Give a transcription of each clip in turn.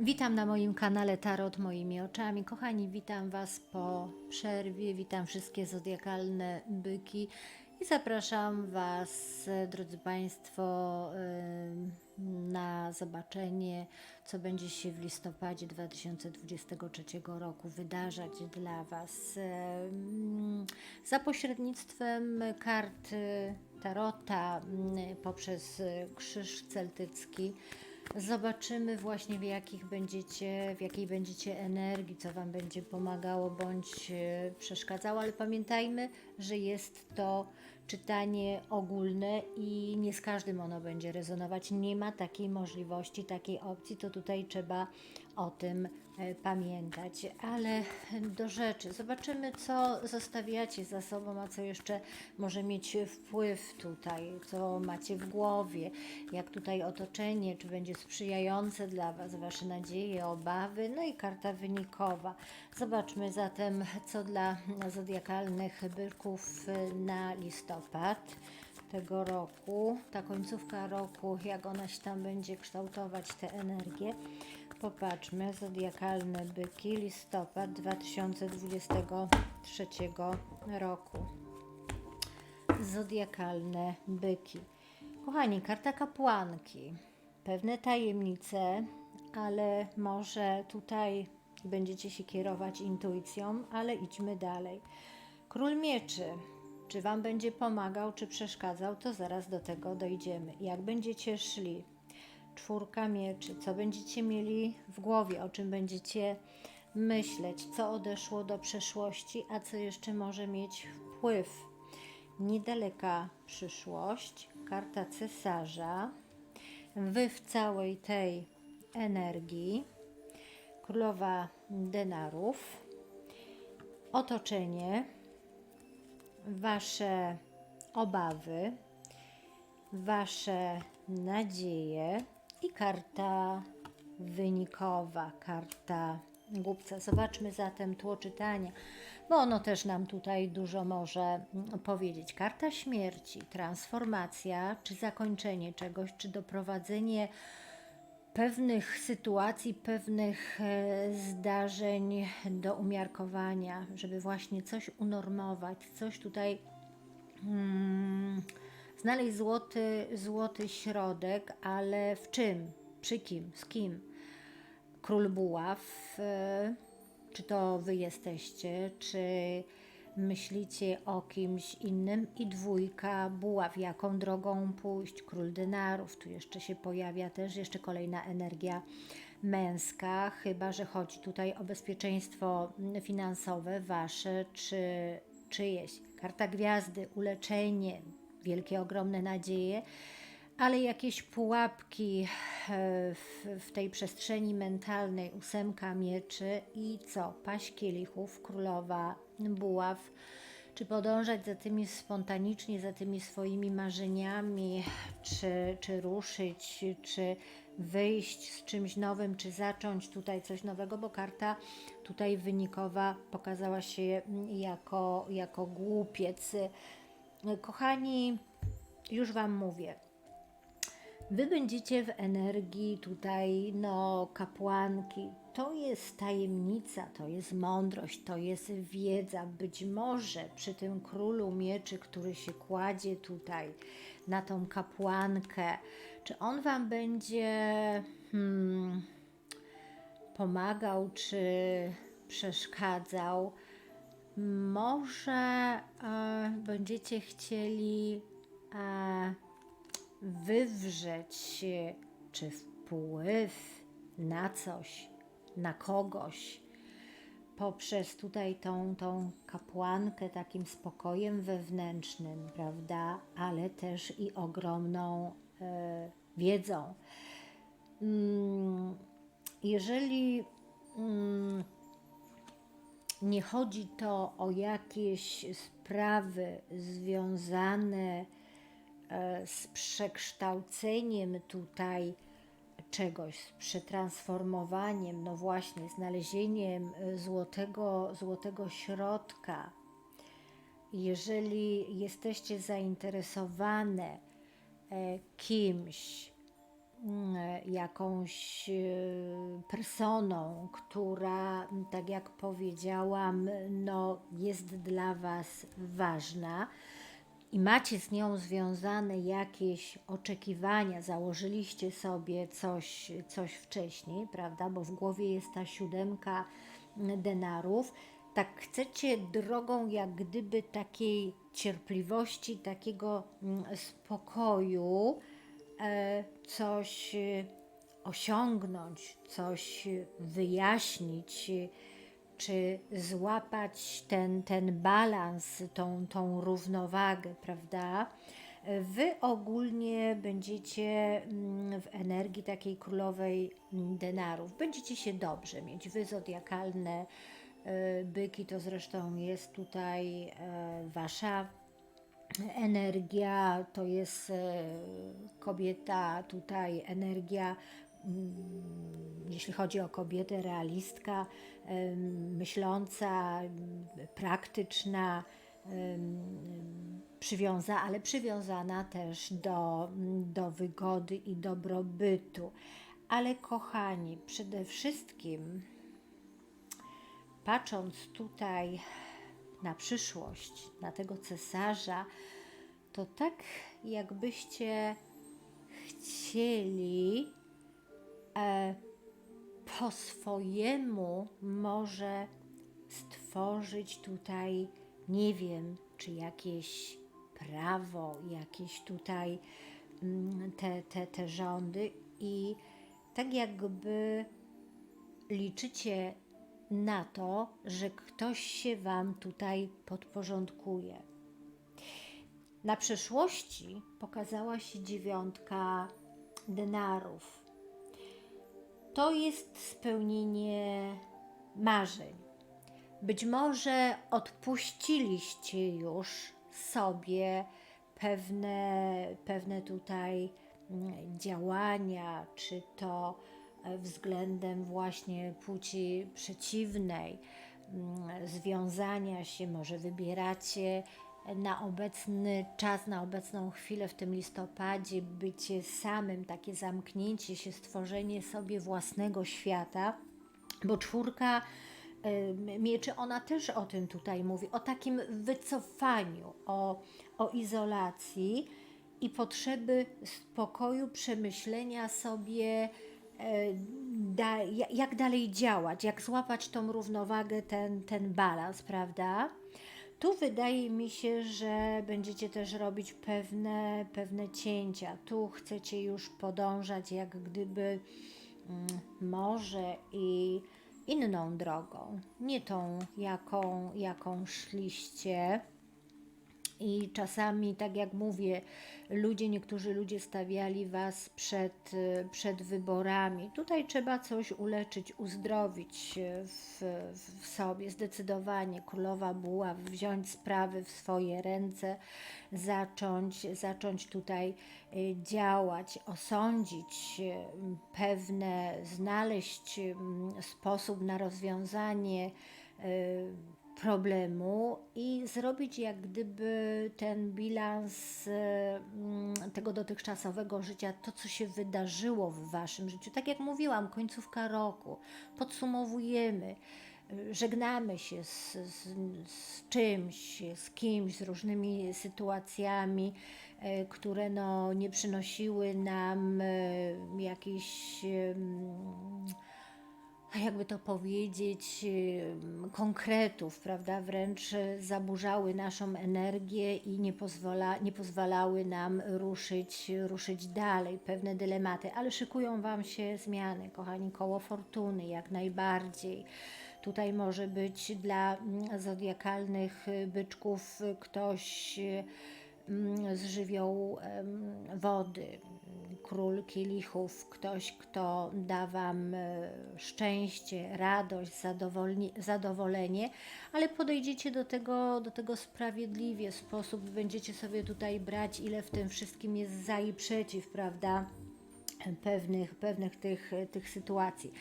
Witam na moim kanale Tarot moimi oczami. Kochani, witam Was po przerwie. Witam wszystkie zodiakalne byki i zapraszam Was, drodzy Państwo, na zobaczenie, co będzie się w listopadzie 2023 roku wydarzać dla Was. Za pośrednictwem kart Tarota poprzez krzyż celtycki. Zobaczymy właśnie w jakich będziecie, w jakiej będziecie energii, co Wam będzie pomagało bądź e, przeszkadzało, ale pamiętajmy, że jest to czytanie ogólne i nie z każdym ono będzie rezonować. Nie ma takiej możliwości, takiej opcji, to tutaj trzeba o tym pamiętać. Ale do rzeczy. Zobaczymy, co zostawiacie za sobą, a co jeszcze może mieć wpływ tutaj, co macie w głowie, jak tutaj otoczenie, czy będzie sprzyjające dla Was, Wasze nadzieje, obawy, no i karta wynikowa. Zobaczmy zatem, co dla zodiakalnych byków na listopad tego roku, ta końcówka roku, jak ona się tam będzie kształtować, te energie. Popatrzmy, zodiakalne byki, listopad 2023 roku. Zodiakalne byki. Kochani, karta kapłanki. Pewne tajemnice, ale może tutaj będziecie się kierować intuicją, ale idźmy dalej. Król mieczy. Czy Wam będzie pomagał, czy przeszkadzał, to zaraz do tego dojdziemy. Jak będziecie szli? Czwórka mieczy. Co będziecie mieli w głowie, o czym będziecie myśleć, co odeszło do przeszłości, a co jeszcze może mieć wpływ. Niedaleka przyszłość, karta cesarza. Wy w całej tej energii, królowa denarów, otoczenie, wasze obawy, wasze nadzieje i karta wynikowa, karta głupca. Zobaczmy zatem tło czytania, bo ono też nam tutaj dużo może powiedzieć. Karta śmierci, transformacja, czy zakończenie czegoś, czy doprowadzenie pewnych sytuacji, pewnych e, zdarzeń do umiarkowania, żeby właśnie coś unormować, coś tutaj mm, znaleźć złoty, złoty środek, ale w czym? Przy kim? Z kim? Król Buław, e, czy to wy jesteście, czy myślicie o kimś innym i dwójka buław, jaką drogą pójść, król denarów, tu jeszcze się pojawia też jeszcze kolejna energia męska, chyba że chodzi tutaj o bezpieczeństwo finansowe wasze czy czyjeś. Karta gwiazdy, uleczenie, wielkie, ogromne nadzieje, ale jakieś pułapki e, w, w tej przestrzeni mentalnej, ósemka mieczy i co? Paść kielichów, królowa buław, czy podążać za tymi spontanicznie, za tymi swoimi marzeniami, czy, czy ruszyć, czy wyjść z czymś nowym, czy zacząć tutaj coś nowego, bo karta tutaj wynikowa pokazała się jako, jako głupiec. Kochani, już Wam mówię, Wy będziecie w energii tutaj, no, kapłanki. To jest tajemnica, to jest mądrość, to jest wiedza. Być może przy tym królu mieczy, który się kładzie tutaj na tą kapłankę, czy on Wam będzie hmm, pomagał, czy przeszkadzał? Może e, będziecie chcieli. E, wywrzeć czy wpływ na coś, na kogoś poprzez tutaj tą, tą kapłankę takim spokojem wewnętrznym, prawda, ale też i ogromną e, wiedzą. Mm, jeżeli mm, nie chodzi to o jakieś sprawy związane e, z przekształceniem tutaj czegoś, z przetransformowaniem, no właśnie, znalezieniem e, złotego, złotego środka. Jeżeli jesteście zainteresowane e, kimś, jakąś e, personą, która, tak jak powiedziałam, no, jest dla Was ważna i macie z nią związane jakieś oczekiwania, założyliście sobie coś, coś wcześniej, prawda? Bo w głowie jest ta siódemka denarów. Tak chcecie drogą jak gdyby takiej cierpliwości, takiego mm, spokoju, e, coś e, osiągnąć, coś e, wyjaśnić, e, czy złapać ten, ten balans, tą, tą równowagę, prawda? Wy ogólnie będziecie mm, w energii takiej królowej mm, denarów. Będziecie się dobrze mieć. Wy zodiakalne e, byki to zresztą jest tutaj e, wasza energia, to jest e, kobieta, tutaj energia, mm, jeśli chodzi o kobietę, realistka, myśląca, praktyczna, przywiąza, ale przywiązana też do, do wygody i dobrobytu. Ale kochani, przede wszystkim patrząc tutaj na przyszłość, na tego cesarza, to tak jakbyście chcieli e, po swojemu może stworzyć tutaj, nie wiem, czy jakieś prawo, jakieś tutaj mm, te, te, te rządy i tak jakby liczycie na to, że ktoś się Wam tutaj podporządkuje. Na przeszłości pokazała się dziewiątka denarów. To jest spełnienie marzeń. Być może odpuściliście już sobie pewne, pewne tutaj mm, działania, czy to względem właśnie płci przeciwnej, mm, związania się, może wybieracie na obecny czas, na obecną chwilę w tym listopadzie, bycie samym, takie zamknięcie się, stworzenie sobie własnego świata, bo czwórka mieczy, ona też o tym tutaj mówi, o takim wycofaniu, o, o izolacji i potrzeby spokoju, przemyślenia sobie, e, da, ja- jak dalej działać, jak złapać tą równowagę, ten, ten balans, prawda? Tu wydaje mi się, że będziecie też robić pewne, pewne cięcia. Tu chcecie już podążać jak gdyby mm, może i inną drogą, nie tą, jaką, jaką szliście. I czasami, tak jak mówię, ludzie, niektórzy ludzie stawiali Was przed, y, przed wyborami. Tutaj trzeba coś uleczyć, uzdrowić y, w, w sobie. Zdecydowanie królowa buław, wziąć sprawy w swoje ręce, zacząć, zacząć tutaj y, działać, osądzić pewne, znaleźć sposób na rozwiązanie problemu i zrobić jak gdyby ten bilans e, mm, tego dotychczasowego życia, to co się wydarzyło w Waszym życiu. Tak jak mówiłam, końcówka roku, podsumowujemy, żegnamy się z, z, z czymś, z kimś, z różnymi sytuacjami, e, które no, nie przynosiły nam e, jakichś. Jakby to powiedzieć, konkretów, prawda? Wręcz zaburzały naszą energię i nie, pozwala, nie pozwalały nam ruszyć, ruszyć dalej, pewne dylematy, ale szykują Wam się zmiany, kochani, koło fortuny, jak najbardziej. Tutaj może być dla mm, zodiakalnych byczków ktoś z żywiołu wody, król kielichów, ktoś, kto da Wam e, szczęście, radość, zadowolenie, ale podejdziecie do tego, do tego sprawiedliwie, sposób będziecie sobie tutaj brać, ile w tym wszystkim jest za i przeciw, prawda? Pewnych, pewnych tych, tych sytuacji.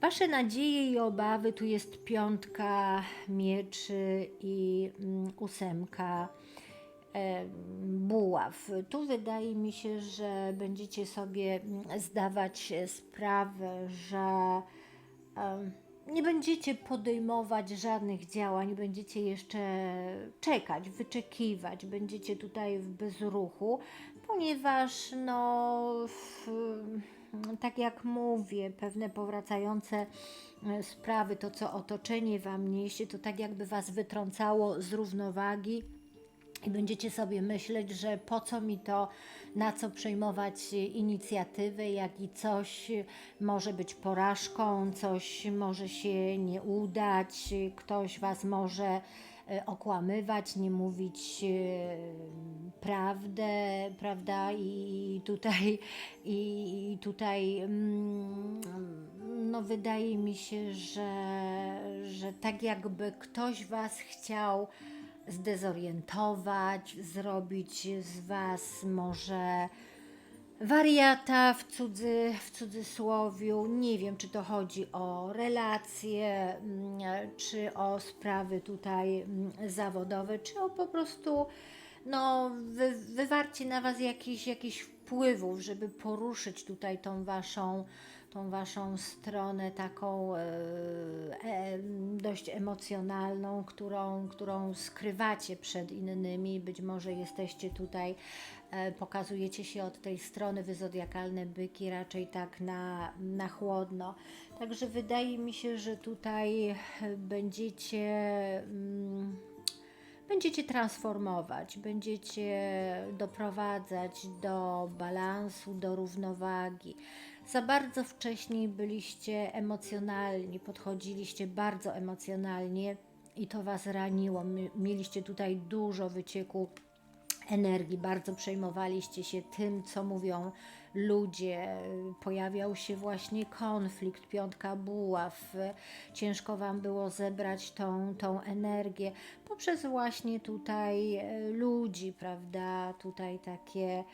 Wasze nadzieje i obawy, tu jest piątka mieczy i mm, ósemka buław. Tu wydaje mi się, że będziecie sobie zdawać sprawę, że nie będziecie podejmować żadnych działań, będziecie jeszcze czekać, wyczekiwać, będziecie tutaj w bezruchu, ponieważ no, w, tak jak mówię, pewne powracające e, sprawy, to co otoczenie Wam niesie, to tak jakby Was wytrącało z równowagi i będziecie sobie myśleć, że po co mi to, na co przejmować inicjatywę, jak i coś może być porażką, coś może się nie udać, ktoś Was może e, okłamywać, nie mówić e, prawdę, prawda? I tutaj, i tutaj mm, no wydaje mi się, że, że tak jakby ktoś Was chciał zdezorientować, zrobić z Was może wariata w, cudzy, w cudzysłowiu. Nie wiem, czy to chodzi o relacje, mm, czy o sprawy tutaj mm, zawodowe, czy o po prostu no, wy, wywarcie na Was jakichś jakichś wpływów, żeby poruszyć tutaj tą Waszą tą waszą stronę taką e, e, dość emocjonalną, którą, którą skrywacie przed innymi. Być może jesteście tutaj, e, pokazujecie się od tej strony, wy zodiakalne byki, raczej tak na, na chłodno. Także wydaje mi się, że tutaj będziecie. Mm, będziecie transformować, będziecie doprowadzać do balansu, do równowagi. Za bardzo wcześniej byliście emocjonalni, podchodziliście bardzo emocjonalnie i to Was raniło. Mieliście tutaj dużo wycieku energii, bardzo przejmowaliście się tym, co mówią ludzie. Pojawiał się właśnie konflikt, piątka buław. Ciężko Wam było zebrać tą, tą energię poprzez właśnie tutaj e, ludzi, prawda? Tutaj takie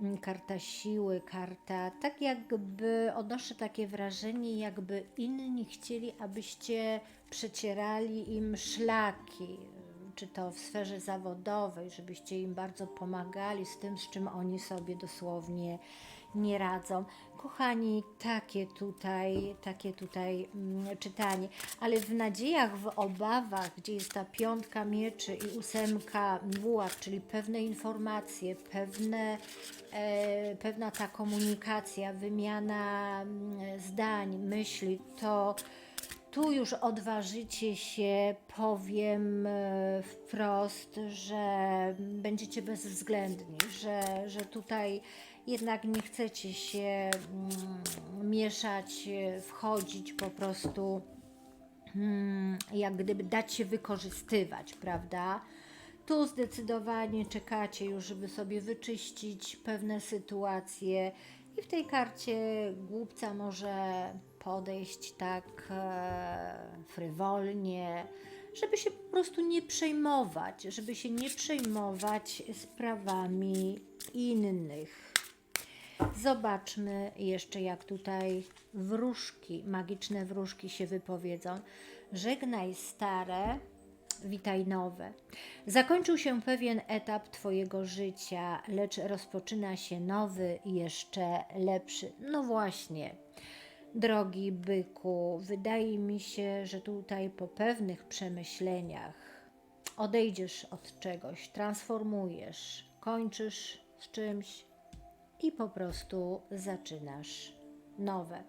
mm, karta siły, karta, tak jakby odnoszę takie wrażenie, jakby inni chcieli, abyście przecierali im szlaki, czy to w sferze zawodowej, żebyście im bardzo pomagali z tym, z czym oni sobie dosłownie nie radzą. Kochani, takie tutaj, takie tutaj mm, czytanie, ale w nadziejach, w obawach, gdzie jest ta piątka mieczy i ósemka buław, czyli pewne informacje, pewne, e, pewna ta komunikacja, wymiana mm, zdań, myśli, to tu już odważycie się, powiem e, wprost, że będziecie bezwzględni, że, że tutaj jednak nie chcecie się mm, mieszać, e, wchodzić po prostu, mm, jak gdyby dać się wykorzystywać, prawda? Tu zdecydowanie czekacie już, żeby sobie wyczyścić pewne sytuacje i w tej karcie głupca może podejść tak e, frywolnie, żeby się po prostu nie przejmować, żeby się nie przejmować sprawami innych. Zobaczmy jeszcze, jak tutaj wróżki, magiczne wróżki się wypowiedzą. Żegnaj stare, witaj nowe. Zakończył się pewien etap Twojego życia, lecz rozpoczyna się nowy jeszcze lepszy. No właśnie. Drogi byku, wydaje mi się, że tutaj po pewnych przemyśleniach odejdziesz od czegoś, transformujesz, kończysz z czymś i po prostu zaczynasz nowe.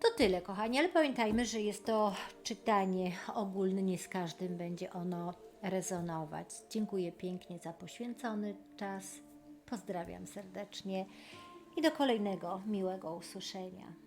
To tyle, kochani, ale pamiętajmy, że jest to czytanie ogólne, nie z każdym będzie ono rezonować. Dziękuję pięknie za poświęcony czas. Pozdrawiam serdecznie i do kolejnego miłego usłyszenia.